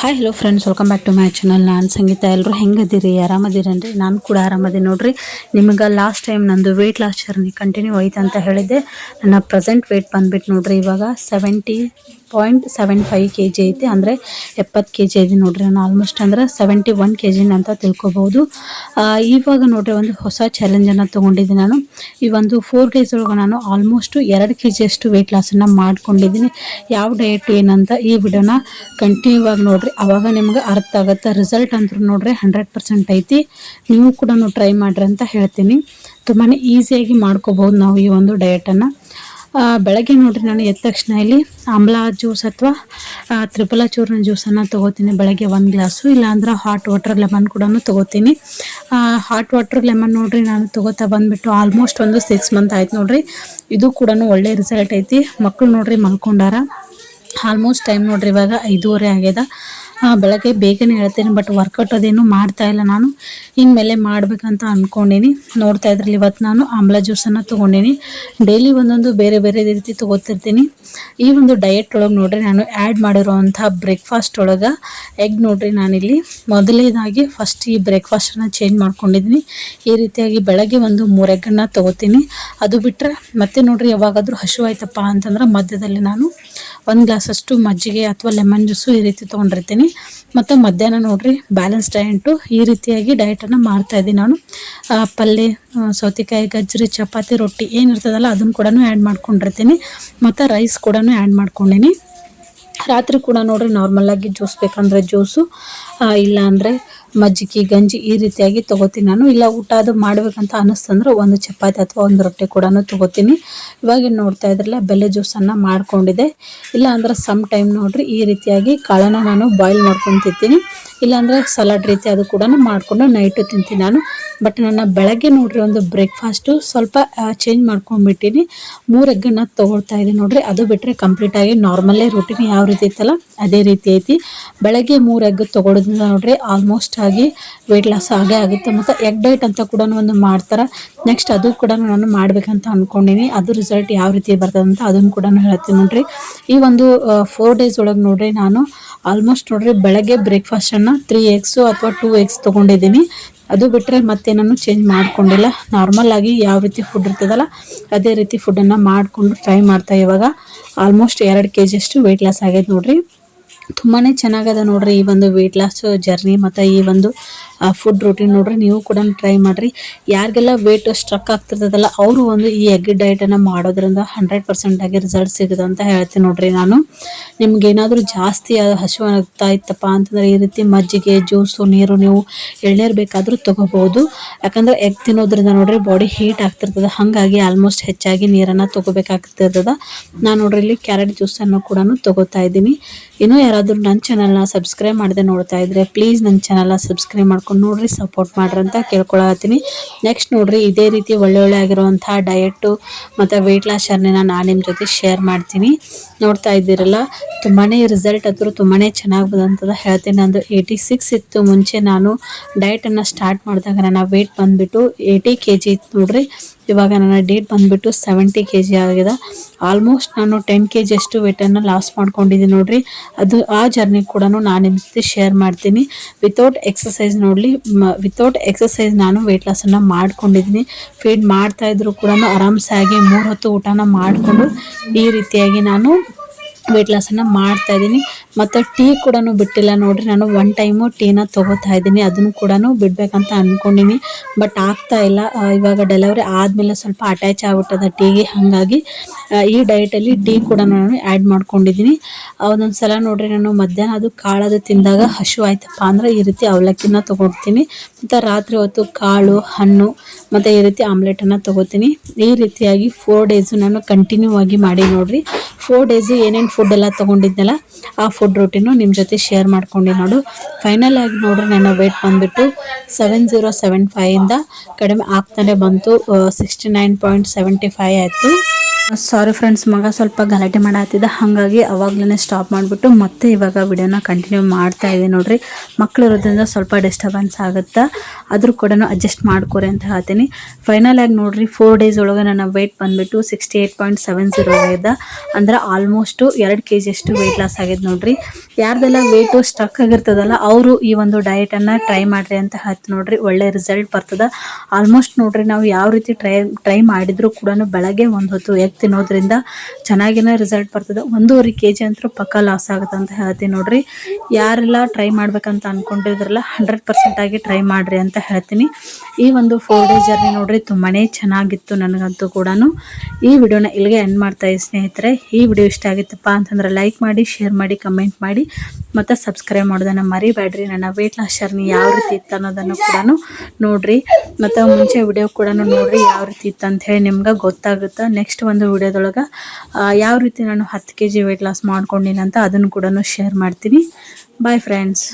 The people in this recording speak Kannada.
Hi hello friends welcome back to my channel ನಾನು ಸಂಗೀತ. ಎಲ್ಲರೂ ಹೆಂಗದಿರಿ? ಆರಾಮದಿರೇನ್ರಿ? ನಾನು ಕೂಡ ಆರಾಮದಿ ನೋಡ್ರಿ. ನಿಮಗೆ ಲಾಸ್ಟ್ ಟೈಮ್ ನಂದು ವೆಯ್ಟ್ ಲಾಸ್ ಜರ್ನಿ ಕಂಟಿನ್ಯೂ ಆಯ್ತು ಅಂತ ಹೇಳಿದ್ದೆ. ನನ್ನ ಪ್ರೆಸೆಂಟ್ ವೆಯ್ಟ್ ಬಂದ್ಬಿಟ್ಟು ನೋಡ್ರಿ ಇವಾಗ seventy point seven five K G ಐತಿ. ಅಂದರೆ ಎಪ್ಪತ್ತು ಕೆ ಜಿ ಐತಿ ನೋಡ್ರಿ ನಾನು ಆಲ್ಮೋಸ್ಟ್ ಅಂದ್ರೆ ಸೆವೆಂಟಿ ಒನ್ ಕೆ ಜಿನ ಅಂತ ತಿಳ್ಕೊಬೋದು. ಇವಾಗ ನೋಡ್ರಿ ಒಂದು ಹೊಸ ಚಾಲೆಂಜನ್ನು ತೊಗೊಂಡಿದ್ದೀನಿ ನಾನು. ಈ ಒಂದು ಫೋರ್ ಡೇಸ್ ಒಳಗೆ ನಾನು ಆಲ್ಮೋಸ್ಟ್ ಎರಡು ಕೆ ಜಿಯಷ್ಟು ವೆಯ್ಟ್ ಲಾಸನ್ನು ಮಾಡ್ಕೊಂಡಿದ್ದೀನಿ. ಯಾವ ಡಯಟ್ ಏನಂತ ಈ ವಿಡಿಯೋನ ಕಂಟಿನ್ಯೂ ಆಗಿ ನೋಡ್ರಿ. ಅವಾಗ ನಿಮ್ಗೆ ಅರ್ಥ ಆಗುತ್ತೆ. ರಿಸಲ್ಟ್ ಅಂತೂ ನೋಡ್ರಿ ಹಂಡ್ರೆಡ್ ಪರ್ಸೆಂಟ್ ಐತಿ. ನೀವು ಕೂಡ ಟ್ರೈ ಮಾಡ್ರಿ ಅಂತ ಹೇಳ್ತೀನಿ. ತುಂಬಾ ಈಸಿಯಾಗಿ ಮಾಡ್ಕೋಬೋದು ನಾವು ಈ ಒಂದು ಡಯಟನ್ನು ಬೆಳಗ್ಗೆ ನೋಡ್ರಿ ನಾನು ಎದ್ದ ತಕ್ಷಣ ಇಲ್ಲಿ ಆಮ್ಲ ಜ್ಯೂಸ್ ಅಥವಾ ತ್ರಿಪಲ ಚೂರ್ಣ ಜ್ಯೂಸನ್ನು ತೊಗೋತೀನಿ. ಬೆಳಗ್ಗೆ ಒಂದು ಗ್ಲಾಸು, ಇಲ್ಲಾಂದ್ರೆ ಹಾಟ್ ವಾಟರ್ ಲೆಮನ್ ಕೂಡ ತೊಗೋತೀನಿ. ಹಾಟ್ ವಾಟರ್ ಲೆಮನ್ ನೋಡ್ರಿ ನಾನು ತೊಗೋತಾ ಬಂದ್ಬಿಟ್ಟು ಆಲ್ಮೋಸ್ಟ್ ಒಂದು ಸಿಕ್ಸ್ ಮಂತ್ ಆಯ್ತು ನೋಡ್ರಿ. ಇದು ಕೂಡ ಒಳ್ಳೆ ರಿಸಲ್ಟ್ ಐತಿ. ಮಕ್ಕಳು ನೋಡ್ರಿ ಮಲ್ಕೊಂಡಾರ. ಆಲ್ಮೋಸ್ಟ್ ಟೈಮ್ ನೋಡ್ರಿ ಇವಾಗ ಐದೂವರೆ ಆಗ್ಯದ. ಬೆಳಗ್ಗೆ ಬೇಗನೆ ಹೇಳ್ತೇನೆ ಬಟ್ ವರ್ಕೌಟ್ ಅದೇನು ಮಾಡ್ತಾ ಇಲ್ಲ ನಾನು. ಇನ್ಮೇಲೆ ಮಾಡಬೇಕಂತ ಅಂದ್ಕೊಂಡೀನಿ ನೋಡ್ತಾ ಇದ್ರಲ್ಲಿ ಇವತ್ತು ನಾನು ಆಮ್ಲ ಜ್ಯೂಸನ್ನು ತೊಗೊಂಡೀನಿ. ಡೈಲಿ ಒಂದೊಂದು ಬೇರೆ ಬೇರೆ ರೀತಿ ತೊಗೋತಿರ್ತೀನಿ. ಈ ಒಂದು ಡಯಟ್ ಒಳಗೆ ನೋಡ್ರಿ, ನಾನು ಆ್ಯಡ್ ಮಾಡಿರೋವಂಥ ಬ್ರೇಕ್ಫಾಸ್ಟ್ ಒಳಗೆ ಎಗ್ ನೋಡ್ರಿ ನಾನಿಲ್ಲಿ. ಮೊದಲನೇದಾಗಿ ಫಸ್ಟ್ ಈ ಬ್ರೇಕ್ಫಾಸ್ಟನ್ನು ಚೇಂಜ್ ಮಾಡ್ಕೊಂಡಿದ್ದೀನಿ ಈ ರೀತಿಯಾಗಿ ಬೆಳಗ್ಗೆ ಒಂದು ಮೂರು ಎಗ್ಗನ್ನು ತೊಗೋತೀನಿ. ಅದು ಬಿಟ್ಟರೆ ಮತ್ತೆ ನೋಡ್ರಿ ಯಾವಾಗಾದರೂ ಹಶು ಆಯ್ತಪ್ಪ ಅಂತಂದ್ರೆ ಮಧ್ಯದಲ್ಲಿ ನಾನು ಒಂದು ಗ್ಲಾಸಷ್ಟು ಮಜ್ಜಿಗೆ ಅಥವಾ ಲೆಮನ್ ಜ್ಯೂಸು ಈ ರೀತಿ ತೊಗೊಂಡಿರ್ತೀನಿ. ಮತ್ತು ಮಧ್ಯಾಹ್ನ ನೋಡ್ರಿ ಬ್ಯಾಲೆನ್ಸ್ ಡಯಟು ಈ ರೀತಿಯಾಗಿ ಡಯಟನ್ನು ಮಾಡ್ತಾ ಇದ್ದೀನಿ ನಾನು. ಪಲ್ಯ ಸೌತೆಕಾಯಿ, ಗಜ್ಜರಿ, ಚಪಾತಿ, ರೊಟ್ಟಿ ಏನಿರ್ತದಲ್ಲ ಅದನ್ನು ಕೂಡ ಆ್ಯಡ್ ಮಾಡ್ಕೊಂಡಿರ್ತೀನಿ. ಮತ್ತು ರೈಸ್ ಕೂಡ ಆ್ಯಡ್ ಮಾಡ್ಕೊಂಡೀನಿ. ರಾತ್ರಿ ಕೂಡ ನೋಡ್ರಿ ನಾರ್ಮಲಾಗಿ ಜ್ಯೂಸ್ ಬೇಕಂದ್ರೆ ಜ್ಯೂಸು ಇಲ್ಲ ಅಂದರೆ ಮಜ್ಜಿಗೆ, ಗಂಜಿ ಈ ರೀತಿಯಾಗಿ ತಗೋತೀನಿ ನಾನು. ಇಲ್ಲ, ಊಟ ಅದು ಮಾಡ್ಬೇಕಂತ ಅನ್ನಿಸ್ತಂದ್ರೆ ಒಂದು ಚಪಾತಿ ಅಥವಾ ಒಂದು ರೊಟ್ಟಿ ಕೂಡ ತಗೋತೀನಿ. ಇವಾಗ ನೋಡ್ತಾ ಇದ್ರಲ್ಲ, ಬೆಲ್ಲ ಜ್ಯೂಸನ್ನು ಮಾಡ್ಕೊಂಡಿದ್ದೆ. ಇಲ್ಲ ಅಂದ್ರೆ ಸಮ್ ಟೈಮ್ ನೋಡ್ರಿ, ಈ ರೀತಿಯಾಗಿ ಕಾಳನ್ನ ನಾನು ಬಾಯ್ಲ್ ಮಾಡ್ಕೊಂಡು ತಿಂತೀನಿ. ಇಲ್ಲಾಂದರೆ ಸಲಾಡ್ ರೀತಿ ಅದು ಕೂಡ ಮಾಡಿಕೊಂಡು ನೈಟು ತಿಂತೀನಿ ನಾನು. ಬಟ್ ನನ್ನ ಬೆಳಗ್ಗೆ ನೋಡ್ರಿ ಒಂದು ಬ್ರೇಕ್ಫಾಸ್ಟು ಸ್ವಲ್ಪ ಚೇಂಜ್ ಮಾಡ್ಕೊಂಡ್ಬಿಟ್ಟಿನಿ. ಮೂರು ಎಗ್ಗನ್ನು ತೊಗೊಳ್ತಾ ಇದ್ದೀನಿ ನೋಡ್ರಿ. ಅದು ಬಿಟ್ಟರೆ ಕಂಪ್ಲೀಟಾಗಿ ನಾರ್ಮಲ್ಲೇ ರೂಟೀನ್ ಯಾವ ರೀತಿ ಇತ್ತಲ್ಲ ಅದೇ ರೀತಿ ಐತಿ. ಬೆಳಗ್ಗೆ ಮೂರು ಎಗ್ ತೊಗೊಳೋದ್ರಿಂದ ನೋಡ್ರಿ ಆಲ್ಮೋಸ್ಟ್ ಆಗಿ ವೆಯ್ಟ್ ಲಾಸ್ ಆಗೇ ಆಗುತ್ತೆ. ಮತ್ತು ಎಗ್ ಡೈಟ್ ಅಂತ ಕೂಡ ಒಂದು ಮಾಡ್ತಾರೆ. ನೆಕ್ಸ್ಟ್ ಅದು ಕೂಡ ನಾನು ಮಾಡಬೇಕಂತ ಅಂದ್ಕೊಂಡಿನಿ ಅದು ರಿಸಲ್ಟ್ ಯಾವ ರೀತಿ ಬರ್ತದಂತ ಅದನ್ನು ಕೂಡ ಹೇಳ್ತೀನಿ ನೋಡ್ರಿ. ಈ ಒಂದು ಫೋರ್ ಡೇಸ್ ಒಳಗೆ ನೋಡ್ರಿ ನಾನು ಆಲ್ಮೋಸ್ಟ್ ನೋಡ್ರಿ ಬೆಳಗ್ಗೆ ಬ್ರೇಕ್ಫಾಸ್ಟನ್ನು ತ್ರೀ ಎಗ್ಸು ಅಥವಾ ಟೂ ಎಗ್ಸ್ ತೊಗೊಂಡಿದ್ದೀನಿ. ಅದು ಬಿಟ್ಟರೆ ಮತ್ತೆ ಚೇಂಜ್ ಮಾಡಿಕೊಂಡಿಲ್ಲ. ನಾರ್ಮಲ್ ಆಗಿ ಯಾವ ರೀತಿ ಫುಡ್ ಇರ್ತದಲ್ಲ, ಅದೇ ರೀತಿ ಫುಡ್ಡನ್ನು ಮಾಡಿಕೊಂಡು ಟ್ರೈ ಮಾಡ್ತಾ ಇವಾಗ ಆಲ್ಮೋಸ್ಟ್ ಎರಡು ಕೆ ಜಿಯಷ್ಟು ವೆಯ್ಟ್ ಲಾಸ್ ಆಗೈತೆ ನೋಡಿರಿ. ತುಂಬಾ ಚೆನ್ನಾಗದ ನೋಡ್ರಿ ಈ ಒಂದು ವೆಯ್ಟ್ ಲಾಸ್ ಜರ್ನಿ ಮತ್ತು ಈ ಒಂದು ಫುಡ್ ರೂಟೀನ್ ನೋಡ್ರಿ, ನೀವು ಕೂಡ ಟ್ರೈ ಮಾಡಿರಿ. ಯಾರಿಗೆಲ್ಲ ವೆಯ್ಟ್ ಸ್ಟ್ರಕ್ ಆಗ್ತಿರ್ತದಲ್ಲ, ಅವರು ಒಂದು ಈ ಎಗ್ ಡಯಟನ್ನು ಮಾಡೋದ್ರಿಂದ ಹಂಡ್ರೆಡ್ ಪರ್ಸೆಂಟ್ ಆಗಿ ರಿಸಲ್ಟ್ ಸಿಗುತ್ತೆ ಅಂತ ಹೇಳ್ತೀನಿ ನೋಡ್ರಿ ನಾನು. ನಿಮ್ಗೆ ಏನಾದರೂ ಜಾಸ್ತಿ ಹಸಿವು ಆಗ್ತಾ ಇತ್ತಪ್ಪ ಅಂತಂದ್ರೆ ಈ ರೀತಿ ಮಜ್ಜಿಗೆ ಜ್ಯೂಸು ನೀರು ನೀವು ಎಳ್ನೀರು ಬೇಕಾದರೂ ತೊಗೋಬೋದು ಯಾಕಂದ್ರೆ ಎಗ್ ತಿನ್ನೋದ್ರಿಂದ ನೋಡ್ರಿ ಬಾಡಿ ಹೀಟ್ ಆಗ್ತಿರ್ತದೆ, ಹಾಗಾಗಿ ಆಲ್ಮೋಸ್ಟ್ ಹೆಚ್ಚಾಗಿ ನೀರನ್ನು ತಗೋಬೇಕಾಗ್ತಿರ್ತದ. ನಾನು ನೋಡ್ರಿ ಇಲ್ಲಿ ಕ್ಯಾರೆಟ್ ಜ್ಯೂಸನ್ನು ಕೂಡ ತಗೋತಾ ಇದ್ದೀನಿ. ಇನ್ನೂ ಯಾರಾದರೂ ನನ್ನ ಚಾನಲ್ನ ಸಬ್ಸ್ಕ್ರೈಬ್ ಮಾಡದೆ ನೋಡ್ತಾ ಇದ್ರೆ ಪ್ಲೀಸ್ ನನ್ನ ಚಾನಲ್ನ ಸಬ್ಸ್ಕ್ರೈಬ್ ಮಾಡ್ಕೊಂಡು ನೋಡ್ರಿ ಸಪೋರ್ಟ್ ಮಾಡ್ರಿ ಅಂತ ಕೇಳ್ಕೊಳತ್ತೀನಿ. ನೆಕ್ಸ್ಟ್ ನೋಡ್ರಿ, ಇದೇ ರೀತಿ ಒಳ್ಳೆ ಒಳ್ಳೆ ಆಗಿರುವಂಥ ಡಯಟು ಮತ್ತು ವೆಯ್ಟ್ ಲಾಸ್ ಜರ್ನಿನ ನಾನು ನಿಮ್ಮ ಜೊತೆ ಶೇರ್ ಮಾಡ್ತೀನಿ. ನೋಡ್ತಾ ಇದ್ದೀರಲ್ಲ ತುಂಬಾ ರಿಸಲ್ಟ್ ಹತ್ರ ತುಂಬಾ ಚೆನ್ನಾಗಿ ಬಂದಂತದ ಹೇಳ್ತೀನಿ. ನಂದು ಏಯ್ಟಿ ಸಿಕ್ಸ್ ಇತ್ತು. ಮುಂಚೆ ನಾನು ಡಯಟನ್ನು ಸ್ಟಾರ್ಟ್ ಮಾಡಿದಾಗ ನನ್ನ ವೆಯ್ಟ್ ಬಂದುಬಿಟ್ಟು ಏಯ್ಟಿ ಕೆ ಜಿ ಇತ್ತು ನೋಡ್ರಿ. ಇವಾಗ ನನ್ನ ಡೇಟ್ ಬಂದುಬಿಟ್ಟು ಸೆವೆಂಟಿ ಕೆ ಜಿ ಆಗಿದೆ. ಆಲ್ಮೋಸ್ಟ್ ನಾನು ಟೆನ್ ಕೆ ಜಿ ಅಷ್ಟು ವೆಯ್ಟನ್ನು ಲಾಸ್ ಮಾಡ್ಕೊಂಡಿದ್ದೀನಿ ನೋಡಿರಿ. ಅದು ಆ ಜರ್ನಿ ಕೂಡ ನಾನು ನಿಮ್ಮ ಶೇರ್ ಮಾಡ್ತೀನಿ. ವಿತೌಟ್ ಎಕ್ಸಸೈಸ್ ನೋಡಲಿ ವಿತೌಟ್ ಎಕ್ಸಸೈಸ್ ನಾನು ವೆಯ್ಟ್ ಲಾಸನ್ನು ಮಾಡ್ಕೊಂಡಿದ್ದೀನಿ. ಫೀಡ್ ಮಾಡ್ತಾ ಇದ್ರು ಕೂಡ ಆರಾಮ್ಸಾಗಿ ಮೂರು ಹೊತ್ತು ಊಟನ ಮಾಡಿಕೊಂಡು ಈ ರೀತಿಯಾಗಿ ನಾನು ವೆಯ್ಟ್ ಲಾಸನ್ನು ಮಾಡ್ತಾ ಇದ್ದೀನಿ. ಮತ್ತು ಟೀ ಕೂಡ ಬಿಟ್ಟಿಲ್ಲ ನೋಡ್ರಿ. ನಾನು ಒನ್ ಟೈಮು ಟೀನ ತೊಗೋತಾ ಇದ್ದೀನಿ. ಅದನ್ನು ಕೂಡ ಬಿಡಬೇಕಂತ ಅಂದ್ಕೊಂಡಿನಿ ಬಟ್ ಆಗ್ತಾ ಇಲ್ಲ. ಇವಾಗ ಡೆಲಿವರಿ ಆದಮೇಲೆ ಸ್ವಲ್ಪ ಅಟ್ಯಾಚ್ ಆಗ್ಬಿಟ್ಟದ ಟೀಗೆ. ಹಾಗಾಗಿ ಈ ಡಯಟಲ್ಲಿ ಟೀ ಕೂಡ ನಾನು ಆ್ಯಡ್ ಮಾಡ್ಕೊಂಡಿದ್ದೀನಿ ಒಂದೊಂದು ಸಲ ನೋಡ್ರಿ, ನಾನು ಮಧ್ಯಾಹ್ನ ಅದು ಕಾಳದು ತಿಂದಾಗ ಹಶು ಆಯ್ತಪ್ಪ ಅಂದ್ರೆ ಈ ರೀತಿ ಅವಲಕ್ಕಿನ ತೊಗೊಳ್ತೀನಿ ಮತ್ತು ರಾತ್ರಿ ಹೊತ್ತು ಕಾಳು, ಹಣ್ಣು, ಮತ್ತು ಈ ರೀತಿ ಆಮ್ಲೆಟನ್ನು ತೊಗೋತೀನಿ. ಈ ರೀತಿಯಾಗಿ ಫೋರ್ ಡೇಸು ನಾನು ಕಂಟಿನ್ಯೂ ಆಗಿ ಮಾಡಿ ನೋಡ್ರಿ. ಫೋರ್ ಡೇಸು ಏನೇನು ಫುಡ್ ಎಲ್ಲ ತೊಗೊಂಡಿದ್ನಲ್ಲ, ಆ ಫುಡ್ ರೂಟೀನು ನಿಮ್ಮ ಜೊತೆ ಶೇರ್ ಮಾಡ್ಕೊಂಡು ನೋಡು. ಫೈನಲ್ ಆಗಿ ನೋಡ್ರಿ ನನ್ನ ವೆಯ್ಟ್ ಬಂದುಬಿಟ್ಟು ಸೆವೆನ್ ಜೀರೋ ಸೆವೆನ್ ಫೈಯಿಂದ ಕಡಿಮೆ ಆಗ್ತಾನೆ ಬಂತು. Sixty nine point seventy five ಆಯಿತು. ಸಾರಿ ಫ್ರೆಂಡ್ಸ್ ಮಗ ಸ್ವಲ್ಪ ಗಲಾಟೆ ಮಾಡತ್ತಿದ್ದ ಹಾಗಾಗಿ ಅವಾಗ್ಲೇ ಸ್ಟಾಪ್ ಮಾಡಿಬಿಟ್ಟು ಮತ್ತೆ ಇವಾಗ ವಿಡಿಯೋನ ಕಂಟಿನ್ಯೂ ಮಾಡ್ತಾ ಇದೆ ನೋಡ್ರಿ. ಮಕ್ಕಳು ಇರೋದ್ರಿಂದ ಸ್ವಲ್ಪ ಡಿಸ್ಟರ್ಬೆನ್ಸ್ ಆಗುತ್ತಾ? ಆದರೂ ಕೂಡ ಅಡ್ಜಸ್ಟ್ ಮಾಡ್ಕೊರಿ ಅಂತ ಹೇಳ್ತೀನಿ. ಫೈನಲ್ ಆಗಿ ನೋಡ್ರಿ ಫೋರ್ ಡೇಸ್ ಒಳಗೆ ನನ್ನ ವೆಯ್ಟ್ ಬಂದ್ಬಿಟ್ಟು sixty eight point seven zero ಆಗಿದೆ. ಅಂದ್ರೆ ಆಲ್ಮೋಸ್ಟ್ ಎರಡು ಕೆ ಜಿಯಷ್ಟು ವೆಯ್ಟ್ ಲಾಸ್ ಆಗಿದೆ ನೋಡ್ರಿ. ಯಾರ್ದೆಲ್ಲ ವೆಯ್ಟು ಸ್ಟಕ್ ಆಗಿರ್ತದಲ್ಲ, ಅವರು ಈ ಒಂದು ಡಯಟನ್ನು ಟ್ರೈ ಮಾಡ್ರಿ ಅಂತ ಹೇಳ್ತು ನೋಡ್ರಿ. ಒಳ್ಳೆ ರಿಸಲ್ಟ್ ಬರ್ತದೆ. ಆಲ್ಮೋಸ್ಟ್ ನೋಡ್ರಿ, ನಾವು ಯಾವ ರೀತಿ ಟ್ರೈ ಟ್ರೈ ಮಾಡಿದ್ರು ಕೂಡ ಬೆಳಗ್ಗೆ ಒಂದು ಹೊತ್ತು ಎಗ್ ತಿನ್ನೋದ್ರಿಂದ ಚೆನ್ನಾಗಿನ ರಿಸಲ್ಟ್ ಬರ್ತದೆ. ಒಂದೂವರೆ ಕೆ ಜಿ ಅಂತೂ ಪಕ್ಕ ಲಾಸ್ ಆಗುತ್ತೆ ಅಂತ ಹೇಳ್ತೀನಿ ನೋಡ್ರಿ. ಯಾರೆಲ್ಲ ಟ್ರೈ ಮಾಡ್ಬೇಕಂತ ಅನ್ಕೊಂಡಿದ್ರಲ್ಲ ಹಂಡ್ರೆಡ್ ಪರ್ಸೆಂಟ್ ಆಗಿ ಟ್ರೈ ಮಾಡ್ರಿ ಅಂತ ಹೇಳ್ತೀನಿ. ಈ ಒಂದು ಫೋರ್ ಡೇ ಜರ್ನಿ ನೋಡ್ರಿ, ತುಂಬಾನೇ ಚೆನ್ನಾಗಿತ್ತು ನನಗಂತೂ ಕೂಡ ಈ ವಿಡಿಯೋನ ಇಲ್ಲಿಗೆ ಎಂಡ್ ಮಾಡ್ತಾ ಇದ್ದೀನಿ ಸ್ನೇಹಿತರೆ. ಈ ವಿಡಿಯೋ ಇಷ್ಟ ಆಗಿತ್ತಪ್ಪ ಅಂತಂದ್ರೆ ಲೈಕ್ ಮಾಡಿ ಶೇರ್ ಮಾಡಿ ಕಮೆಂಟ್ ಮಾಡಿ. ಮತ್ತು ಸಬ್ಸ್ಕ್ರೈಬ್ ಮಾಡೋದನ್ನು ಮರಿಬೇಡ್ರಿ. ನನ್ನ ವೆಯ್ಟ್ ಲಾಸ್ ಜರ್ನಿ ಯಾವ ರೀತಿ ಇತ್ತು ಅನ್ನೋದನ್ನು ಕೂಡ ನೋಡ್ರಿ. ಮತ್ತು ಮುಂಚೆ ವಿಡಿಯೋ ಕೂಡ ನೋಡ್ರಿ ಯಾವ ರೀತಿ ಇತ್ತು ಅಂತ ಹೇಳಿ ನಿಮ್ಗೆ ಗೊತ್ತಾಗುತ್ತೆ. ನೆಕ್ಸ್ಟ್ ಒಂದು ವಿಡಿಯೋದೊಳಗೆ. ಯಾವ ರೀತಿ ನಾನು ಹತ್ತು ಕೆ ಜಿ ವೆಯ್ಟ್ ಲಾಸ್ ಮಾಡ್ಕೊಂಡಿನಿ ಅಂತ ಅದನ್ನು ಕೂಡ ಶೇರ್ ಮಾಡ್ತೀನಿ. Bye friends